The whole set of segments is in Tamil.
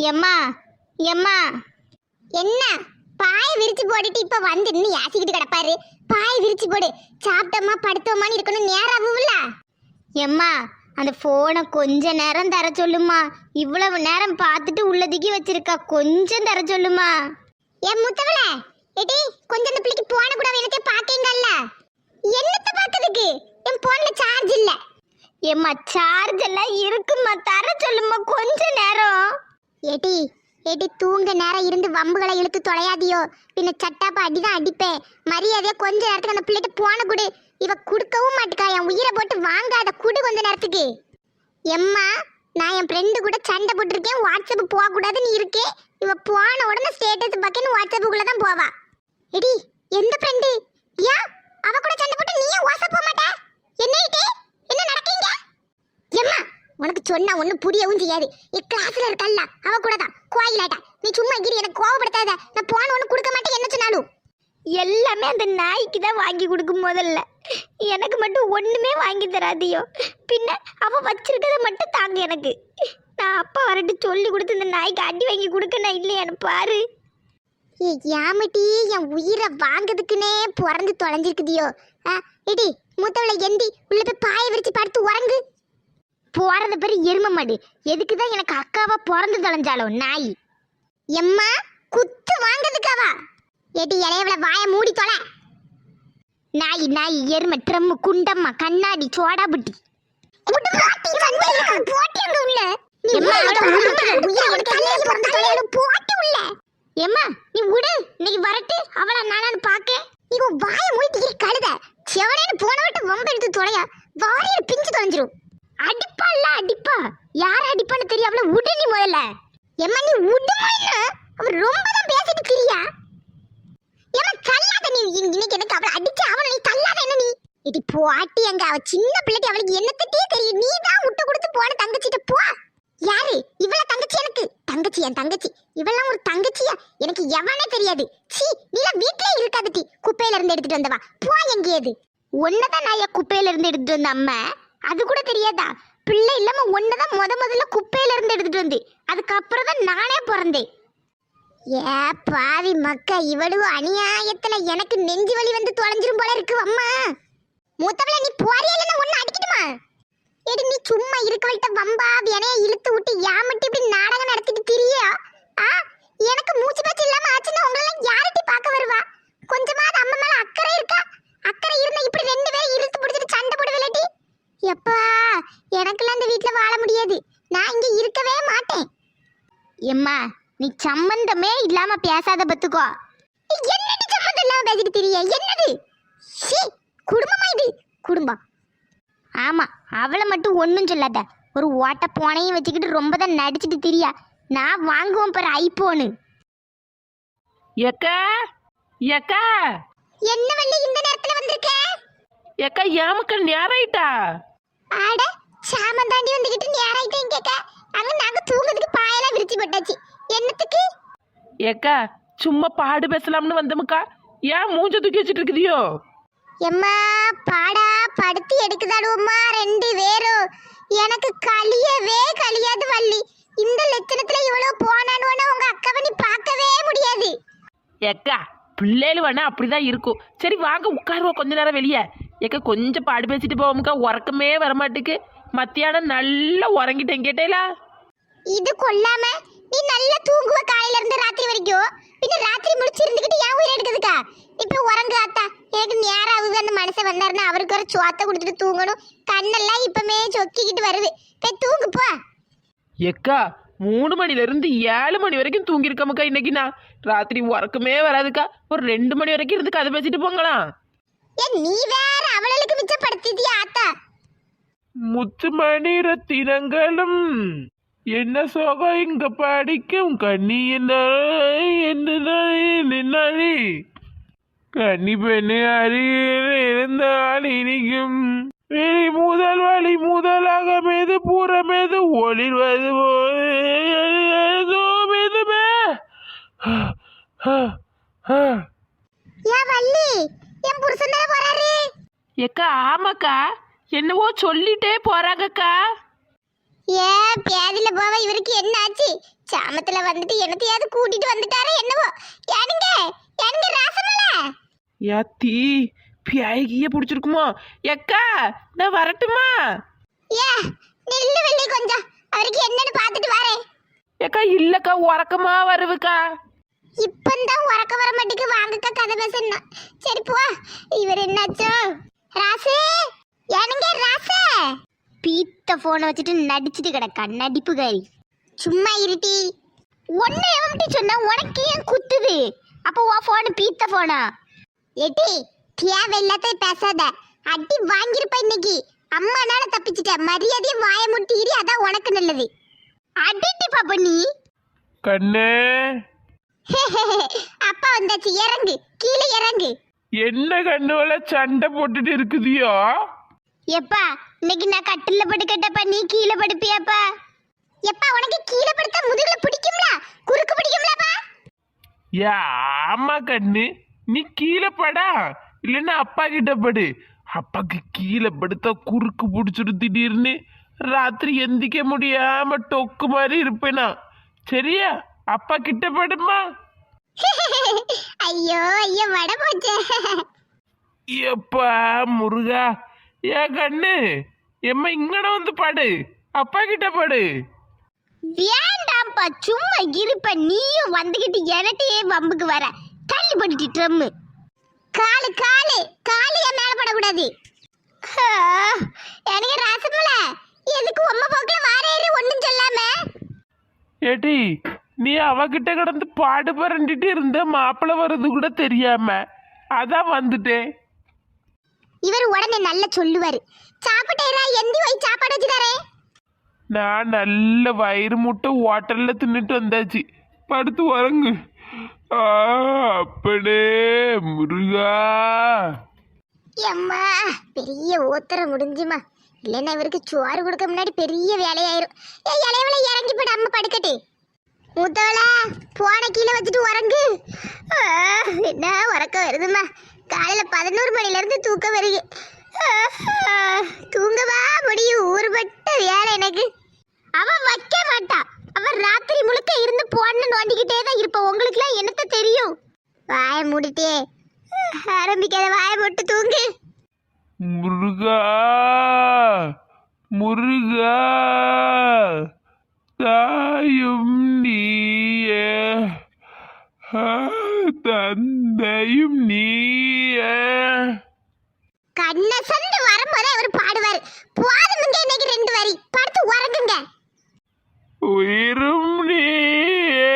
எம்மா எம்மா. என்ன? பாய் விரிச்சு போட்டுட்டு இப்ப வந்து இன்னும் யாசிக்கிட்டு கிடப்பாரு? பாய் விரிச்சு போடு. சாப்பிட்டோமா படுத்தோமான்னு இருக்கணும் நேராகும்ல எம்மா அந்த போனை கொஞ்ச நேரம் தர சொல்லுமா. இவ்வளவு நேரம் பார்த்துட்டு உள்ளதுக்கு வச்சிருக்கா. கொஞ்சம் தர சொல்லுமா. என் முத்தவள எடி கொஞ்சம் அந்த பிள்ளைக்கு போன கூட எனக்கே பாக்கீங்கல்ல என்னத்தை பாக்குறதுக்கு என் போன்ல சார்ஜ் இல்ல. எம்மா சார்ஜ் எல்லாம் இருக்குமா தர சொல்லுமா கொஞ்ச நேரம். ஏடி ஏடி தூங்க நேரம் இருந்து வம்புகளை இழுத்து தொலையாதியோ. பின்ன சட்டாப்பா அடிதான் அடிப்பேன் மரியாதையா கொஞ்ச நேரத்துக்கு அந்த பிள்ளைகிட்ட போன குடு. இவ குடுக்கவும் மாட்டுக்கா. என் உயிரை போட்டு வாங்காத குடு கொஞ்ச நேரத்துக்கு. எம்மா நான் என் ஃப்ரெண்டு கூட சண்டை போட்டிருக்கேன். வாட்ஸ்அப் போகக்கூடாதுன்னு இருக்கே. இவ போன உடனே ஸ்டேட்டஸ் பக்கன்னு வாட்ஸ்அப்புக்குள்ள தான் போவா. எடி எந்த ஃப்ரெண்டு ஏன்? அவ கூட சண்டை போட்டு நீயே வாட்ஸ்அப் போக மாட்டே? என்ன என்ன நடக்கீங்க? எம்மா உனக்கு சொன்னா ஒன்னும் புரியவும் செய்யாது. என் கிளாஸ்ல இருக்கல்ல அவ கூட தான் கோயிலாட்டா நீ சும்மா இரு எனக்கு கோவப்படுத்தாத. நான் போன ஒண்ணு கொடுக்க மாட்டேன் என்ன சொன்னாலும். எல்லாமே அந்த நாய்க்கு தான் வாங்கி கொடுக்கும் முதல்ல. எனக்கு மட்டும் ஒண்ணுமே வாங்கி தராதியோ. பின்ன அவ வச்சிருக்கத மட்டும் தாங்க எனக்கு. நான் அப்பா வரட்டு சொல்லி கொடுத்து இந்த நாய்க்கு அடி வாங்கி கொடுக்கணும் இல்லையான்னு பாரு. யாமட்டி என் உயிரை வாங்குறதுக்குன்னே பிறந்து தொலைஞ்சிருக்குதியோ. ஆ இடி மூத்தவளை எந்தி உள்ள போய் பாய விரிச்சு படுத்து உறங்கு. போறது பேரு எரும மாடு. எதுக்கு தான் எனக்கு அக்காவா பிறந்து தொலைஞ்சாலோ நாய். எம்மா குத்து வாங்குறதுக்காவா? ஏட்டி இளையவள வாய மூடி தொலை. நாய் நாய் எரும ட்ரம்மு குண்டம்மா கண்ணாடி சோடா புட்டி எம்மா நீ விடு இன்னைக்கு வரட்டு அவளா நானான்னு பாக்க. நீ வாய மூடிட்டு கழுத. செவனேன்னு போன விட்டு வம்பு எடுத்து தொலையா. வாரியில் பிஞ்சு தொலைஞ்சிரும். அடிப்பா அடிப்பா. யார் அடிப்பான்னு தெரியும் அவள நீ முதல்ல. எம்மா நீ விடுமா என்ன? ரொம்ப தான் பேசிட்டு கிரியா ஏமா தள்ளாத நீ. இன்னைக்கு எனக்கு அவளை அடிச்சு அவனை நீ தள்ளாத என்ன நீ? இது போட்டி அங்க. அவ சின்ன பிள்ளைக்கு அவளுக்கு என்னத்தட்டே தெரியும். நீ தான் விட்டு கொடுத்து போன தங்கச்சிட்ட போ. யாரு? இவள தங்கச்சி எனக்கு. தங்கச்சி என் தங்கச்சி. இவெல்லாம் ஒரு தங்கச்சியா? எனக்கு எவனே தெரியாது. சி நீலாம் வீட்லயே இருக்காதட்டி குப்பையில இருந்து எடுத்துட்டு வந்தவா. போ எங்கேயாது ஒன்னதான் நான் என் குப்பையில இருந்து எடுத்துட்டு வந்த அம்மா. அது கூட தெரியாதா? பிள்ளை இல்லாம ஒன்னதான் முத முதல்ல குப்பையில இருந்து எடுத்துட்டு வந்து. அதுக்கப்புறம் தான் நானே பிறந்தேன். ஏ பாவி மக்கா இவளுவு அநியாயத்துல எனக்கு நெஞ்சு வலி வந்து தொலைஞ்சிரும் போல இருக்கு அம்மா. மூத்தவள நீ போறியா இல்லைன்னா ஒன்னு அடிக்கட்டுமா? எடி நீ சும்மா இருக்கவள்கிட்ட வம்பா வினைய இழுத்து விட்டு ஏமட்டி இப்படி நாடகம் நடத்திட்டு திரியா? ஆ? எனக்கு மூச்சு பேச்சு இல்லாம ஆச்சுன்னா உங்களெல்லாம் யார்கிட்ட பார்க்க வருவா கொஞ்சமாவது அம்மா மேல அக்கறை இருக்கா அக்கறை இருந்தா இப்படி ரெண்டு பேரும் இழுத்து பிடிச்சிட்டு சண்டை போடுவில்லடி எப்பா எனக்கெல்லாம் இந்த வீட்ல வாழ முடியாது. நான் இங்க இருக்கவே மாட்டேன். எம்மா நீ சம்பந்தமே இல்லாம பேசாத பத்துக்கோ. என்னடி சம்பந்தம் இல்லாம பேசிட்டு தெரிய? என்னது? ஷீ குடும்பமா இது? குடும்பம். ஆமா அவளை மட்டும் ஒன்றும் சொல்லாத. ஒரு ஓட்ட போனையும் வச்சுக்கிட்டு ரொம்ப தான் நடிச்சிட்டு திரியா. நான் வாங்குவேன் பாரு ஐபோனு. எக்கா எக்கா. என்ன வள்ளி இந்த நேரத்துல வந்திருக்க? எக்கா ஏமக்கா நேராயிட்டா? ஆட சாமம் தாண்டி வந்துகிட்டு நேராயிட்டேன் கேட்க அங்க நாங்க தூங்குறதுக்கு பாயெல்லாம் விரிச்சு போட்டாச்சு. என்னத்துக்கு? எக்கா சும்மா பாடு பேசலாம்னு வந்தமுக்கா. ஏன் மூஞ்ச தூக்கி வச்சுட்டு இருக்குதியோ? எம்மா பாடா படுத்து எடுக்குதாடுவோம்மா ரெண்டு பேரும் எனக்கு கழியவே கழியாது வள்ளி. இந்த லட்சணத்துல இவ்வளவு போனான்னு உங்க அக்காவை நீ பார்க்கவே முடியாது. எக்கா பிள்ளைகள் வேணா அப்படிதான் இருக்கும். சரி வாங்க உட்காருவோம் கொஞ்ச நேரம் வெளியே. எக்கா கொஞ்சம் பாடு பேசிட்டு போவோம்க்கா. உறக்கமே வரமாட்டுக்கு. மத்தியானம் நல்லா உறங்கிட்டேன் கேட்டேலா? இது கொல்லாம நீ நல்லா தூங்குவ காலையில இருந்து ராத்திரி வரைக்கும். பின்ன ராத்திரி முடிச்சு இருந்துகிட்டு ஏன் உயிர் எடுக்குதுக்கா. இப்ப உறங்கு ஆத்தா எனக்கு நேரம் ஆகுது அந்த மனுஷன் வந்தாருன்னா அவருக்கு ஒரு சோத்தை கொடுத்துட்டு தூங்கணும். கண்ணெல்லாம் இப்பமே சொக்கிக்கிட்டு வருது. போய் தூங்கு போ. எக்கா மூணு மணில இருந்து ஏழு மணி வரைக்கும் தூங்கியிருக்கமுக்கா இன்னைக்கு நான். ராத்திரி உறக்கமே வராதுக்கா. ஒரு ரெண்டு மணி வரைக்கும் இருந்து கதை பேசிட்டு போங்களாம். ஏன் நீ வேற அவளுக்கு மிச்சப்படுத்திட்டியா ஆத்தா முத்துமணி ரத்தினங்களும் என்ன சோகம் இங்க படிக்கும் கண்ணி என்ன கண்ணி பெண்ணு அருகில் இருந்தால் இனிக்கும் வெளி முதல் வழி முதலாக மீது பூர ஒளிர்வது போது மீதுமே ஏன் வள்ளி என் புருஷன் தானே போறாரு. எக்கா ஆமாக்கா. என்னவோ சொல்லிட்டே போறாங்கக்கா. ஏ பேதில போவ இவருக்கு என்ன ஆச்சு? சாமத்துல வந்துட்டு என்னத்தையாவது கூட்டிட்டு வந்துட்டாரோ என்னவோ. யானுங்க யானுங்க ராசமல? யாத்தி பியாய்கிய பிடிச்சிருக்குமோ. எக்கா நான் வரட்டுமா? ஏ நில்லு வெள்ளி கொஞ்சம். அவருக்கு என்னன்னு பார்த்துட்டு வரேன். ஏக்கா இல்லக்கா உறக்கமா வருவுக்கா. இப்பந்தான் உறக்க வர மாட்டேக்கு வாங்கக்கா கதை பேசணும் சரி போ. இவர் என்னாச்சோ? ராசு? எனங்க ராசு? பீத்த போனை வச்சுட்டு நடிச்சிட்டு கிடக்கா நடிப்புகாரி. சும்மா இருட்டி ஒன்னு எவன்ட்டி சொன்னா உனக்கு ஏன் குத்துது? அப்போ உன் போனு பீத்த போனா ஏட்டி தேவையில்லாத பேசாத. அடி வாங்கியிருப்ப இன்னைக்கு. அம்மானால தப்பிச்சிட்ட. மரியாதையை வாய முட்டிரி அதான் உனக்கு நல்லது. அடிட்டு பாப்ப நீ. கண்ணே. அப்பா வந்தாச்சு இறங்கு. கீழே இறங்கு. என்ன கண்ணுவல சண்டை போட்டுட்டு இருக்குதியோ? எப்பா இன்னைக்கு நான் கட்டில்ல படுக்கட்டப்பா நீ கீழே படுப்பியாப்பா? எப்பா உனக்கு கீழே படுத்தா முதுகுல பிடிக்கும்ல? குறுக்கு பிடிக்கும்லப்பா? ஏ ஆமா கண்ணு. நீ கீழே படா. இல்லைன்னா அப்பா கிட்ட படு. அப்பாக்கு கீழே படுத்தா குறுக்கு பிடிச்சிட்டு திடீர்னு. ராத்திரி எந்திக்க முடியாம டொக்கு மாதிரி இருப்பேனா. சரியா? அப்பா கிட்ட படுமா ஐயோ ஐயோ வட போச்சே. எப்பா முருகா ஏ கண்ணு எம்மா இங்கன வந்து படு. அப்பா கிட்ட படு. வேண்டாம்ப்பா சும்மா இருப்ப நீயும் வந்துகிட்டு எனட்டையே வம்புக்கு வர. தள்ளி போட்டுட்டு ட்ரம்மு. காலு காலு காலு என் மேல படக்கூடாது. எனக்கு ராசமல எதுக்கு உம்ம போக்குல வாரேறு ஒண்ணும் சொல்லாம? ஏடி நீ அவகிட்ட கிடந்து பாடு பரண்டிட்டு இருந்த மாப்பிள்ளை வர்றது கூட தெரியாம. அதான் வந்துட்டேன். இவர் உடனே நல்லா சொல்லுவாரு. சாப்பிட்டேரா எந்தி வை சாப்பாடு வச்சு தரேன். நான் நல்ல வயிறு முட்டை ஹோட்டல்ல தின்னுட்டு வந்தாச்சு. படுத்து உறங்கு. ஆ, அப்பனே முருகா. எம்மா பெரிய ஓத்தர முடிஞ்சுமா. இல்லைன்னா இவருக்கு சோறு கொடுக்க முன்னாடி பெரிய வேலையாயிரும். ஏ இளையவள இறங்கி போடு அம்மா படுக்கட்டு. மூத்தவள போன கீழே வச்சுட்டு உறங்கு. என்ன உறக்கம் வருதுமா காலையில் பதினோரு மணிலேருந்து தூக்க தூக்கம் வருது. தூங்கவா? முடியும் ஊறுபட்ட வேலை எனக்கு. அவ வைக்க மாட்டா. அவன் ராத்திரி முழுக்க இருந்து போன்னு நோண்டிக்கிட்டே தான் இருப்பா. உங்களுக்குலாம் என்னத்த தெரியும்? வாய மூடிட்டே. ஆரம்பிக்காத. வாய போட்டு தூங்கு. முருகா முருகா. தாயும் நீயே ஆ, தந்தையும் நீயே கண்ணை சந்து வரும்போதே அவர் பாடுவார் போதுமுங்க இன்னைக்கு ரெண்டு வரி படுத்து உறங்குங்க உயிரும் நீயே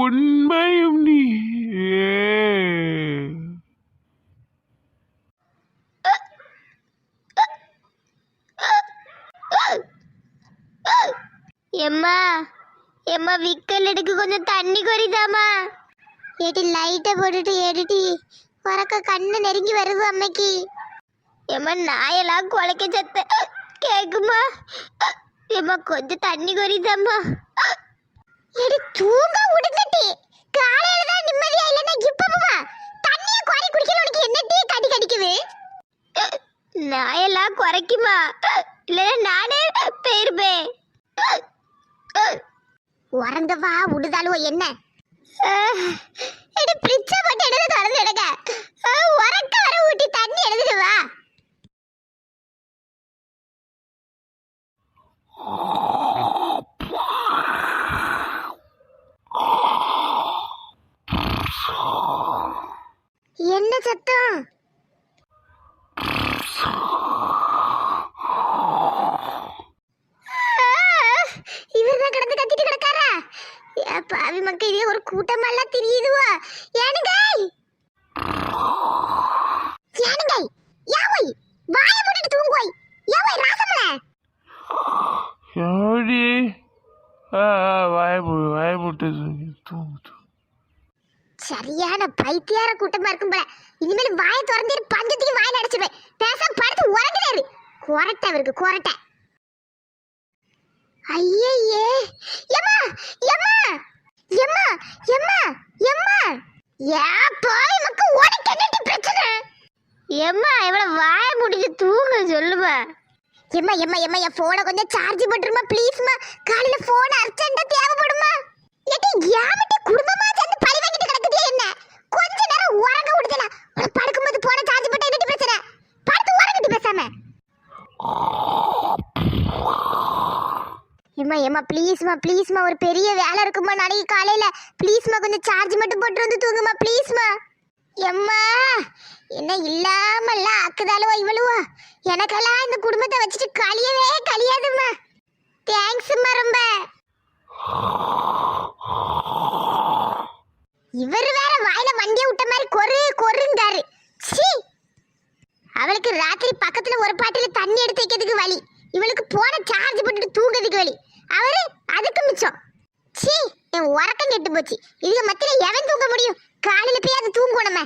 உண்மையும் நீயே எம்மா எம்மா விக்கல் எடுக்க கொஞ்சம் தண்ணி கொறிதாமா ஏடி லைட்டை போட்டுட்டு எடுடி உறக்க கண்ணு நெருங்கி வருது அம்மைக்கு எம்மா நாயெல்லாம் குலைக்க சத்த கேக்குமா? எம்மா கொஞ்சம் தண்ணி கொறிதாம்மா எடி தூங்க விடுங்கட்டி காலையில தான் நிம்மதியா இல்லைன்னா இப்பமா தண்ணிய குறை குடிக்கல உனக்கு என்ன டீ கடி கடிக்குது? நாயெல்லாம் குறைக்குமா? இல்லைன்னா நானே போயிருப்பேன். உறங்கவா விடுதாலுவோ என்ன எடு பிரிச்ச போட்டு எடுத்து தொடர்ந்து எடுக்க உறக்க வர ஊட்டி தண்ணி எடுத்துட்டு வா என்ன சத்தம் இவர் தான் கிடந்து கத்திட்டு கிடக்காரா ஏ பாவி மக்கள் இதே ஒரு கூட்டமெல்லாம் தெரியுதுவா ஏனுங்க ஏனுங்க யாவை வாய மூடிட்டு தூங்குவாய் யாவை ராசமல எப்படி ஆ வாயமுடு தூங்கு சரியான பைத்தியார கூட்டமா இருக்கும் போல. இனிமேல் வாய திறந்து பஞ்சத்துக்கு வாய் நடிச்சிருவேன் பேச படுத்து உறங்குறாரு குரட்டை அவருக்கு குரட்டை. ஐயே எம்மா எம்மா எம்மா எம்மா எம்மா. ஏ பாய் மக்கு உனக்கு என்னடி பிரச்சனை? எம்மா எவ்வளவு வாய முடிச்சு தூங்க சொல்லுவேன் எம்மா எம்மா எம்மா என் போனை கொஞ்சம் சார்ஜ் போட்டுருமா ப்ளீஸ்மா காலையில போன் அர்ஜென்ட்டா தேவைப்படுமா? ஏட்டி யாமட்டி குடும்பமா சேர்ந்து பழி வாங்கிட்டு கிடக்குதே என்ன? கொஞ்ச நேரம் உறங்க விடுதல உனக்கு படுக்கும்போது ஃபோனை சார்ஜ் போட்டு என்னட்டி பேசுகிறேன் படுத்து உறங்கிட்டு பேசாம. எம்மா எம்மா ப்ளீஸ்மா ப்ளீஸ்மா ஒரு பெரிய வேலை இருக்குமா நாளைக்கு காலையில? ப்ளீஸ்மா கொஞ்சம் சார்ஜ் மட்டும் போட்டு வந்து தூங்குமா ப்ளீஸ்மா எம்மா என்ன இல்லாமல்ல ஆக்குதாலுவா இவளுவோ. எனக்கெல்லாம் இந்த குடும்பத்தை வச்சுட்டு கழியவே கழியாதும்மா. தேங்க்ஸ்மா ரொம்ப. இவர் வேற வாயில வண்டியை விட்ட மாதிரி கொரு கொருங்காரு சீ அவளுக்கு ராத்திரி பக்கத்துல ஒரு பாட்டில தண்ணி எடுத்து வைக்கிறதுக்கு வழி இவளுக்கு போன சார்ஜ் போட்டுட்டு தூங்குறதுக்கு வழி அவரு அதுக்கு மிச்சம். சீ என் உறக்கம் கெட்டு போச்சு. இதுக்கு மத்தியில எவன் தூங்க முடியும்? காலையில போய் அது தூங்கணுமே.